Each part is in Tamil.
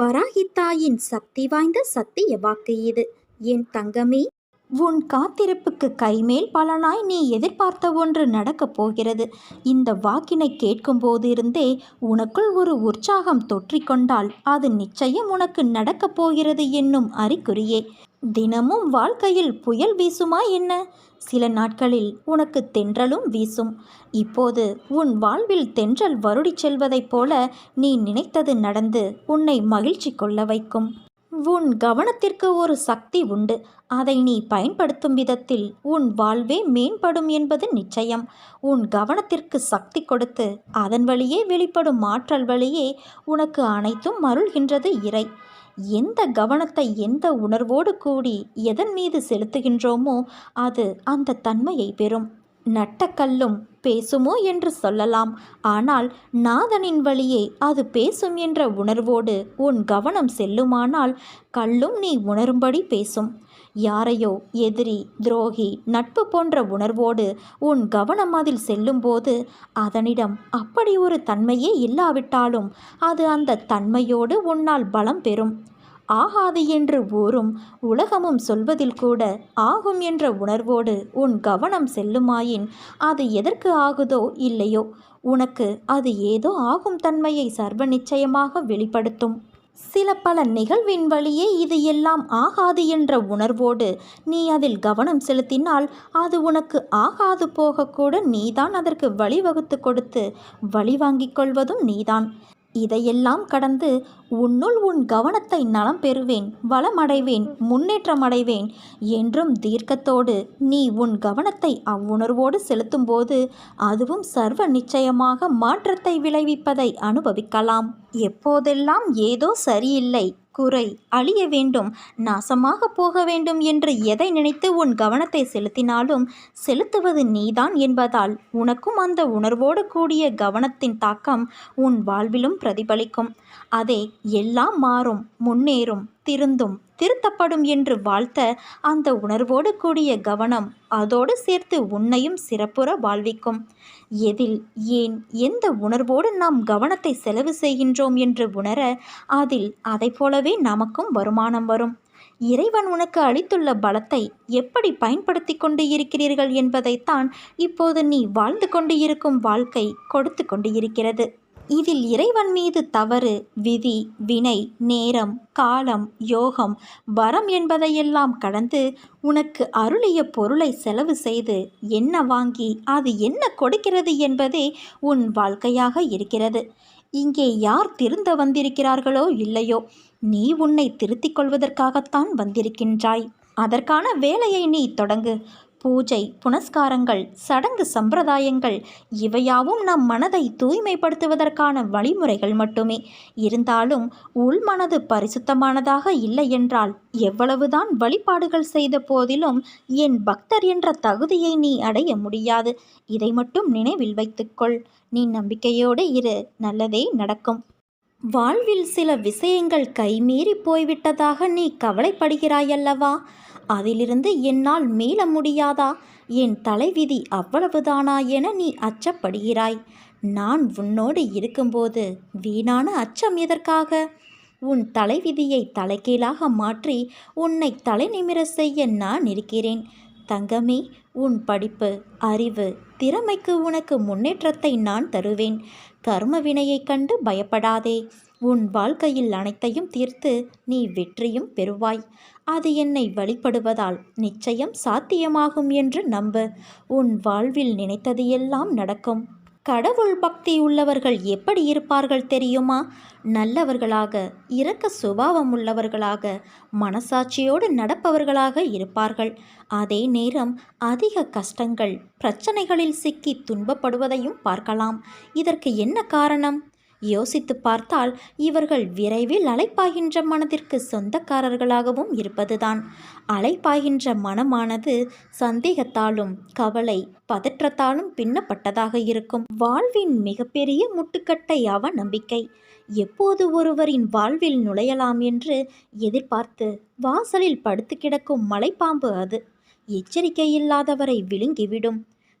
வராகித்தாயின் சக்தி வாய்ந்த சத்திய வாக்கு இது. என் தங்கமே உன் காத்திருப்புக்கு கைமேல் பலனாய் நீ எதிர்பார்த்த ஒன்று நடக்கப் போகிறது. இந்த வாக்கினை கேட்கும் போதிருந்தே உனக்குள் ஒரு உற்சாகம் தொற்றிக்கொண்டால் அது நிச்சயம் உனக்கு நடக்கப் போகிறது என்னும் அறிகுறியே. தினமும் வாழ்க்கையில் புயல் வீசுமா என்ன? சில நாட்களில் உனக்கு தென்றலும் வீசும். இப்போது உன் வாழ்வில் தென்றல் வருடிச் செல்வதைப் போல நீ நினைத்தது நடந்து உன்னை மகிழ்ச்சி கொள்ள வைக்கும். உன் கவனத்திற்கு ஒரு சக்தி உண்டு. அதை நீ பயன்படுத்தும் விதத்தில் உன் வாழ்வே மேம்படும் என்பது நிச்சயம். உன் கவனத்திற்கு சக்தி கொடுத்து அதன் வழியே வெளிப்படும் ஆற்றல் வழியே உனக்கு அனைத்தும் அருள்கின்றது இறை. எந்த கவனத்தை எந்த உணர்வோடு கூடி எதன் மீது செலுத்துகின்றோமோ அது அந்த தன்மையை பெறும். நட்டக்கல்லும் பேசுமோ என்று சொல்லலாம். ஆனால் நாதனின் வழியே அது பேசும் என்ற உணர்வோடு உன் கவனம் செல்லுமானால் கல்லும் நீ உணரும்படி பேசும். யாரையோ எதிரி துரோகி நட்பு போன்ற உணர்வோடு உன் கவனம் அதில் செல்லும்போது அதனிடம் அப்படி ஒரு தன்மையே இல்லாவிட்டாலும் அது அந்த தன்மையோடு உன்னால் பலம் பெறும். ஆகாது என்று ஊரும் உலகமும் சொல்வதில் கூட ஆகும் என்ற உணர்வோடு உன் கவனம் செல்லுமாயின் அது எதற்கு ஆகுதோ இல்லையோ உனக்கு அது ஏதோ ஆகும் தன்மையை சர்வ நிச்சயமாக வெளிப்படுத்தும். சில பல நிகழ்வின் வழியே இது எல்லாம் ஆகாது என்ற உணர்வோடு நீ அதில் கவனம் செலுத்தினால் அது உனக்கு ஆகாது போகக்கூட நீதான் அதற்கு வழிவகுத்து கொடுத்து வழி வாங்கிக் கொள்வதும் நீதான். இதையெல்லாம் கடந்து உன்னுள் உன் கவனத்தை நலம் பெறுவேன் வளமடைவேன் முன்னேற்றமடைவேன் என்றும் தீர்க்கத்தோடு நீ உன் கவனத்தை அவ்வுணர்வோடு செலுத்தும்போது அதுவும் சர்வ நிச்சயமாக மாற்றத்தை விளைவிப்பதை அனுபவிக்கலாம். எப்போதெல்லாம் ஏதோ சரியில்லை குறை அழிய வேண்டும் நாசமாக போக வேண்டும் என்று எதை நினைத்து உன் கவனத்தை செலுத்தினாலும் செலுத்துவது நீதான் என்பதால் உனக்கும் அந்த உணர்வோடு கூடிய கவனத்தின் தாக்கம் உன் வாழ்விலும் பிரதிபலிக்கும். அதே எல்லாம் மாறும் முன்னேறும் திருந்தும். திருத்தப்படும் என்று வாழ்த்த அந்த உணர்வோடு கூடிய கவனம் அதோடு சேர்த்து உன்னையும் சிறப்புற வாழ்விக்கும். எதில் ஏன் எந்த உணர்வோடு நாம் கவனத்தை செலவு செய்கின்றோம் என்று உணர அதில் அதை போலவே நமக்கும் வருமானம் வரும். இறைவன் உனக்கு அளித்துள்ள பலத்தை எப்படி பயன்படுத்தி கொண்டு இருக்கிறீர்கள் என்பதைத்தான் இப்போது நீ வாழ்ந்து கொண்டு இருக்கும் வாழ்க்கை கொடுத்து கொண்டு இருக்கிறது இதில் இறைவன் மீது தவறு விதி வினை நேரம் காலம் யோகம் வரம் என்பதையெல்லாம் கடந்து உனக்கு அருளிய பொருளை செலவு செய்து என்ன வாங்கி அது என்ன கொடுக்கிறது என்பதே உன் வாழ்க்கையாக இருக்கிறது. இங்கே யார் திருந்த வந்திருக்கிறார்களோ இல்லையோ நீ உன்னை திருத்திக் கொள்வதற்காகத்தான் வந்திருக்கின்றாய். அதற்கான வேலையை நீ தொடங்கு. பூஜை புனஸ்காரங்கள் சடங்கு சம்பிரதாயங்கள் இவையாவும் நம் மனதை தூய்மைப்படுத்துவதற்கான வழிமுறைகள் மட்டுமே. இருந்தாலும் உள்மனது பரிசுத்தமானதாக இல்லை என்றால் எவ்வளவுதான் வழிபாடுகள் செய்த போதிலும் என் பக்தர் என்ற தகுதியை நீ அடைய முடியாது. இதை மட்டும் நினைவில் வைத்துக்கொள். நீ நம்பிக்கையோடு இரு. நல்லதே நடக்கும். வாழ்வில் சில விஷயங்கள் கைமீறி போய்விட்டதாக நீ கவலைப்படுகிறாயல்லவா? அதிலிருந்து என்னால் மீள முடியாதா? என் தலைவிதி அவ்வளவுதானா என நீ அச்சப்படுகிறாய். நான் உன்னோடு இருக்கும்போது வீணான அச்சம் எதற்காக? உன் தலைவிதியை தலைகீழாக மாற்றி உன்னை தலை நிமிர செய்ய நான் இருக்கிறேன். தங்கமே உன் படிப்பு அறிவு திறமைக்கு உனக்கு முன்னேற்றத்தை நான் தருவேன். கர்ம வினையைக் கண்டு பயப்படாதே. உன் வாழ்க்கையில் அனைத்தையும் தீர்த்து நீ வெற்றியும் பெறுவாய். அது என்னை வழிபடுவதால் நிச்சயம் சாத்தியமாகும் என்று நம்பு. உன் வாழ்வில் நினைத்தது எல்லாம் நடக்கும். கடவுள் பக்தி உள்ளவர்கள் எப்படி இருப்பார்கள் தெரியுமா? நல்லவர்களாக இரக்க சுபாவம் உள்ளவர்களாக மனசாட்சியோடு நடப்பவர்களாக இருப்பார்கள். அதே நேரம் அதிக கஷ்டங்கள் பிரச்சனைகளில் சிக்கி துன்பப்படுவதையும் பார்க்கலாம். இதற்கு என்ன காரணம்? யோசித்து பார்த்தால் இவர்கள் விரைவில் அலைப்பாகின்ற மனதிற்கு சொந்தக்காரர்களாகவும் இருப்பதுதான். அலைப்பாகின்ற மனமானது சந்தேகத்தாலும் கவலை பதற்றத்தாலும் பின்னப்பட்டதாக இருக்கும். வாழ்வின் மிகப்பெரிய முட்டுக்கட்டை அவ நம்பிக்கை எப்போது ஒருவரின் வாழ்வில் நுழையலாம் என்று எதிர்பார்த்து வாசலில் படுத்து கிடக்கும் மலைப்பாம்பு அது. எச்சரிக்கை இல்லாதவரை விழுங்கிவிடும்.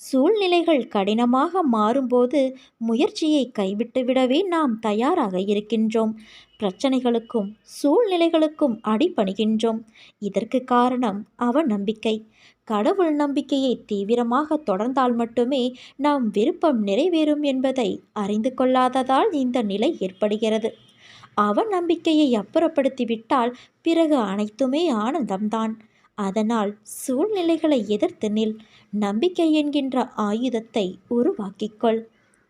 சூழ்நிலைகள் கடினமாக மாறும்போது முயற்சியை கைவிட்டுவிடவே நாம் தயாராக இருக்கின்றோம். பிரச்சனைகளுக்கும் சூழ்நிலைகளுக்கும் அடிபணிகின்றோம். இதற்கு காரணம் அவநம்பிக்கை. கடவுள் நம்பிக்கையை தீவிரமாக தொடர்ந்தால் மட்டுமே நாம் விருப்பம் நிறைவேறும் என்பதை அறிந்து கொள்ளாததால் இந்த நிலை ஏற்படுகிறது. அவநம்பிக்கையை அப்புறப்படுத்திவிட்டால் பிறகு அனைத்துமே ஆனந்தம்தான். அதனால் சூழ்நிலைகளை எதிர்த்து நில். நம்பிக்கை என்கின்ற ஆயுதத்தை உருவாக்கிக்கொள்.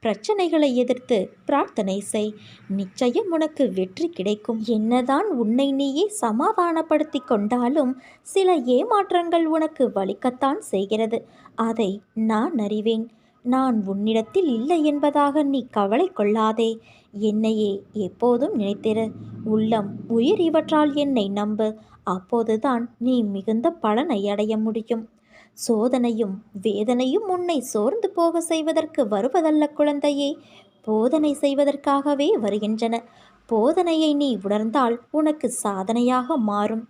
பிரச்சனைகளை எதிர்த்து பிரார்த்தனை செய். நிச்சயம் உனக்கு வெற்றி கிடைக்கும். என்னதான் உன்னை நீயே சமாதானப்படுத்தி கொண்டாலும் சில ஏமாற்றங்கள் உனக்கு வலிக்கத்தான் செய்கிறது. அதை நான் அறிவேன். நான் உன்னிடத்தில் இல்லை என்பதாக நீ கவலை கொள்ளாதே. என்னையே எப்போதும் நினைத்திரு. உள்ளம் உயிர் இவற்றால் என்னை நம்பு. அப்போதுதான் நீ மிகுந்த பலனை அடைய முடியும். சோதனையும் வேதனையும் உன்னை சோர்ந்து போக செய்வதற்கு வருவதல்ல குழந்தையே. போதனை செய்வதற்காகவே வருகின்றன. போதனையை நீ உணர்ந்தால் உனக்கு சாதனையாக மாறும்.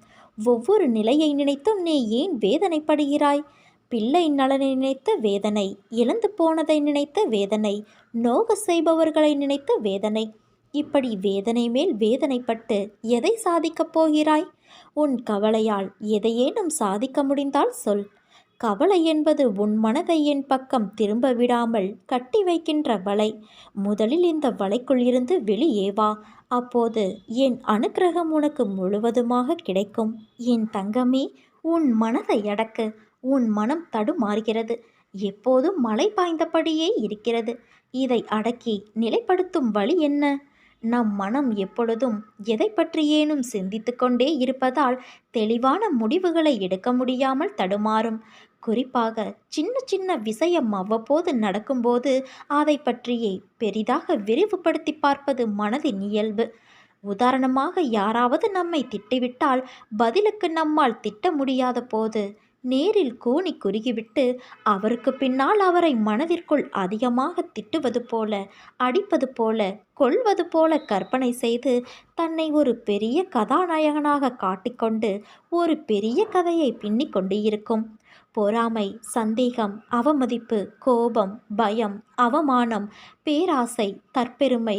ஒவ்வொரு நிலையை நினைத்தும் நீ ஏன் வேதனைப்படுகிறாய்? பிள்ளை நலனை நினைத்த வேதனை இழந்து போனதை நினைத்த வேதனை நோக செய்பவர்களை நினைத்த வேதனை. இப்படி வேதனை மேல் வேதனைப்பட்டு எதை சாதிக்கப் போகிறாய்? உன் கவலையால் எதையேனும் சாதிக்க முடிந்தால் சொல். கவலை என்பது உன் மனதை என் பக்கம் திரும்ப விடாமல் கட்டி வைக்கின்ற வலை. முதலில் இந்த வலைக்குள் இருந்து வெளியே வா. அப்போது என் அனுக்கிரகம் உனக்கு முழுவதுமாக கிடைக்கும். என் தங்கமே உன் மனதை அடக்கு. உன் மனம் தடுமாறுகிறது. எப்போதும் மழை பாய்ந்தபடியே இருக்கிறது. இதை அடக்கி நிலைப்படுத்தும் வழி என்ன? நம் மனம் எப்பொழுதும் எதை பற்றியேனும் சிந்தித்து கொண்டே இருப்பதால் தெளிவான முடிவுகளை எடுக்க முடியாமல் தடுமாறும். குறிப்பாக சின்ன சின்ன விஷயம் அவ்வப்போது நடக்கும்போது அதை பற்றியே பெரிதாக விரிவுபடுத்தி பார்ப்பது மனதின் இயல்பு. உதாரணமாக யாராவது நம்மை திட்டிவிட்டால் பதிலுக்கு நம்மால் திட்ட முடியாத போது நேரில் கூனி குறுகிவிட்டு அவருக்கு பின்னால் அவரை மனதிற்குள் அதிகமாக திட்டுவது போல அடிப்பது போல கொள்வது போல கற்பனை செய்து தன்னை ஒரு பெரிய கதாநாயகனாக காட்டிக்கொண்டு ஒரு பெரிய கதையை பின்னிக் கொண்டு இருக்கும் பொறாமை சந்தேகம் அவமதிப்பு கோபம் பயம் அவமானம் பேராசை தற்பெருமை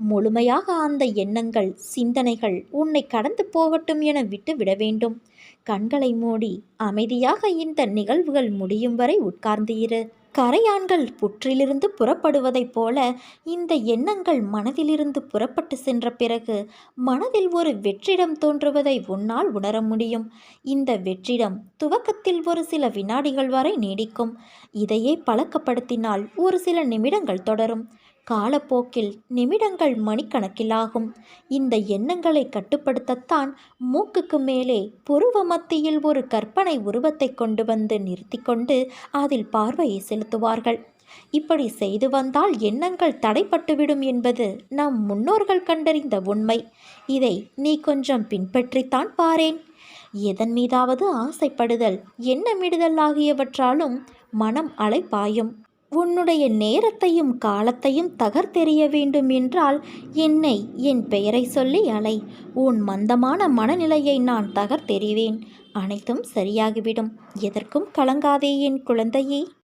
முழுமையாக அந்த எண்ணங்கள் சிந்தனைகள் உன்னை கடந்து போகட்டும் என விட்டு விட வேண்டும். கண்களை மூடி அமைதியாக இந்த நிகழ்வுகள் முடியும் வரை உட்கார்ந்து இரு. கரையான்கள் புற்றிலிருந்து புறப்படுவதைப் போல இந்த எண்ணங்கள் மனதிலிருந்து புறப்பட்டு சென்ற பிறகு மனதில் ஒரு வெற்றிடம் தோன்றுவதை உன்னால் உணர முடியும். இந்த வெற்றிடம் துவக்கத்தில் ஒரு சில வினாடிகள் வரை நீடிக்கும். இதையே பழக்கப்படுத்தினால் ஒரு சில நிமிடங்கள் தொடரும். காலப்போக்கில் நிமிடங்கள் மணிக்கணக்கிலாகும். இந்த எண்ணங்களை கட்டுப்படுத்தத்தான் மூக்குக்கு மேலே புருவ மத்தியில் ஒரு கற்பனை உருவத்தை கொண்டு வந்து நிறுத்தி கொண்டு அதில் பார்வையை செலுத்துவார்கள். இப்படி செய்து வந்தால் எண்ணங்கள் தடைப்பட்டுவிடும் என்பது நம் முன்னோர்கள் கண்டறிந்த உண்மை. இதை நீ கொஞ்சம் பின்பற்றித்தான் பாரேன். எதன் மீதாவது ஆசைப்படுதல் எண்ணமிடுதல் ஆகியவற்றாலும் மனம் அலைப்பாயும். உன்னுடைய நேரத்தையும் காலத்தையும் தகர்த்தெறிய வேண்டும் என்றால் என்னை என் பெயரை சொல்லி அலை. உன் மந்தமான மனநிலையை நான் தகர்த்தெறிவேன். அனைத்தும் சரியாகிவிடும். எதற்கும் கலங்காதே என் குழந்தையே.